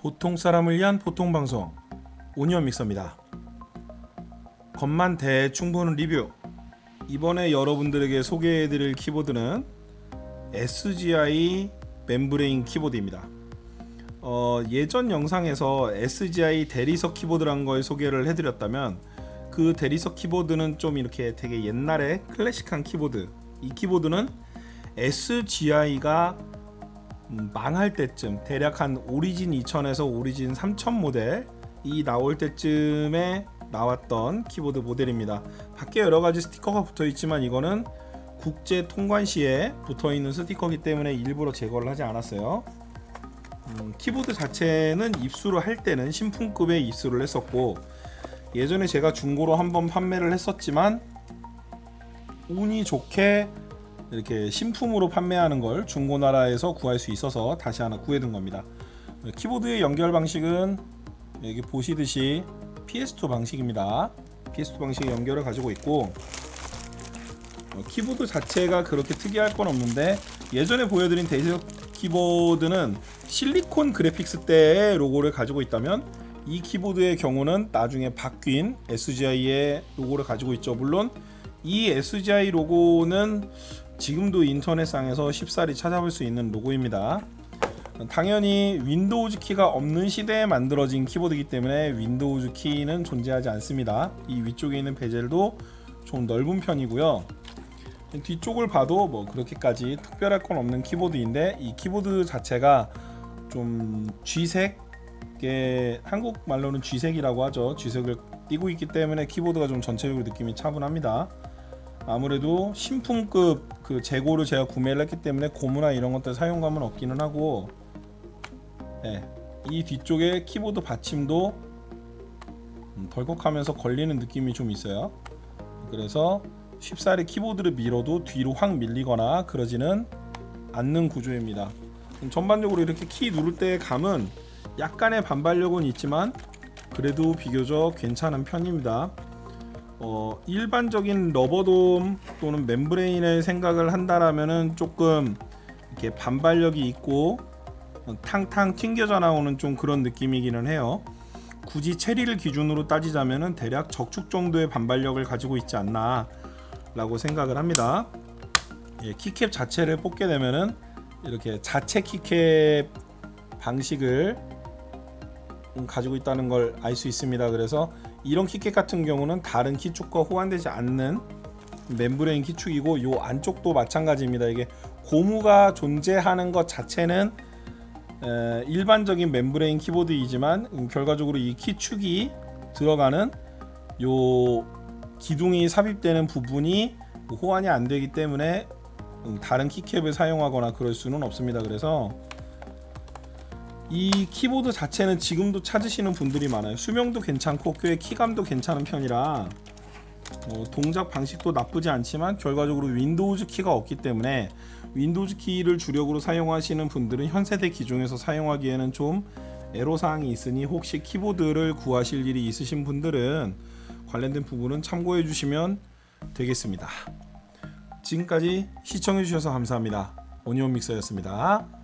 보통 사람을 위한 보통 방송 오니언 믹서입니다. 겉만 대충 보는 리뷰. 이번에 여러분들에게 소개해드릴 키보드는 SGI 멤브레인 키보드입니다. 어, 예전 영상에서 SGI 대리석 키보드란 걸 소개를 해드렸다면 그 대리석 키보드는 좀 이렇게 되게 옛날에 클래식한 키보드. 이 키보드는 SGI가 음, 망할 때쯤 대략 한 오리진 2000에서 오리진 3000 모델이 나올 때쯤에 나왔던 키보드 모델입니다. 밖에 여러 가지 스티커가 붙어 있지만 이거는 국제 통관 시에 붙어 있는 스티커이기 때문에 일부러 제거를 하지 않았어요. 음, 키보드 자체는 입수를 할 때는 신품급에 입수를 했었고 예전에 제가 중고로 한번 판매를 했었지만 운이 좋게 이렇게 신품으로 판매하는 걸 중고나라에서 구할 수 있어서 다시 하나 구해둔 겁니다. 키보드의 연결 방식은 여기 보시듯이 PS2 방식입니다. PS2 방식의 연결을 가지고 있고 어, 키보드 자체가 그렇게 특이할 건 없는데 예전에 보여드린 데이석 키보드는 실리콘 그래픽스 때의 로고를 가지고 있다면 이 키보드의 경우는 나중에 바뀐 SGI의 로고를 가지고 있죠. 물론 이 SGI 로고는 지금도 인터넷상에서 쉽사리 찾아볼 수 있는 로고입니다. 당연히 윈도우즈 키가 없는 시대에 만들어진 키보드이기 때문에 윈도우즈 키는 존재하지 않습니다. 이 위쪽에 있는 베젤도 좀 넓은 편이고요. 뒤쪽을 봐도 뭐 그렇게까지 특별할 건 없는 키보드인데 이 키보드 자체가 좀 쥐색의 한국 말로는 쥐색이라고 하죠. 쥐색을 띠고 있기 때문에 키보드가 좀 전체적으로 느낌이 차분합니다. 아무래도 신품급 그 재고를 제가 구매를 했기 때문에 고무나 이런 것들 사용감은 없기는 하고 네, 이 뒤쪽에 키보드 받침도 음, 덜컥하면서 걸리는 느낌이 좀 있어요. 그래서 쉽사리 키보드를 밀어도 뒤로 확 밀리거나 그러지는 않는 구조입니다. 음, 전반적으로 이렇게 키 누를 때의 감은 약간의 반발력은 있지만 그래도 비교적 괜찮은 편입니다 어, 일반적인 러버돔 또는 멤브레인의 생각을 한다라면은 조금 이렇게 반발력이 있고 어, 탕탕 튕겨져 나오는 좀 그런 느낌이기는 해요. 굳이 체리를 기준으로 따지자면은 대략 적축 정도의 반발력을 가지고 있지 않나라고 생각을 합니다. 예, 키캡 자체를 뽑게 되면은 이렇게 자체 키캡 방식을 가지고 있다는 걸 알 수 있습니다. 그래서 이런 키캡 같은 경우는 다른 키축과 호환되지 않는 멤브레인 키축이고 요 안쪽도 마찬가지입니다. 이게 고무가 존재하는 것 자체는 에, 일반적인 멤브레인 키보드이지만 음, 결과적으로 이 키축이 들어가는 요 기둥이 삽입되는 부분이 호환이 안 되기 때문에 음, 다른 키캡을 사용하거나 그럴 수는 없습니다. 그래서 이 키보드 자체는 지금도 찾으시는 분들이 많아요. 수명도 괜찮고 꽤 키감도 괜찮은 편이라 어, 동작 방식도 나쁘지 않지만 결과적으로 윈도우즈 키가 없기 때문에 윈도우즈 키를 주력으로 사용하시는 분들은 현 세대 기종에서 사용하기에는 좀 애로사항이 있으니 혹시 키보드를 구하실 일이 있으신 분들은 관련된 부분은 참고해 주시면 되겠습니다. 지금까지 시청해 주셔서 감사합니다. 오니온 믹서였습니다.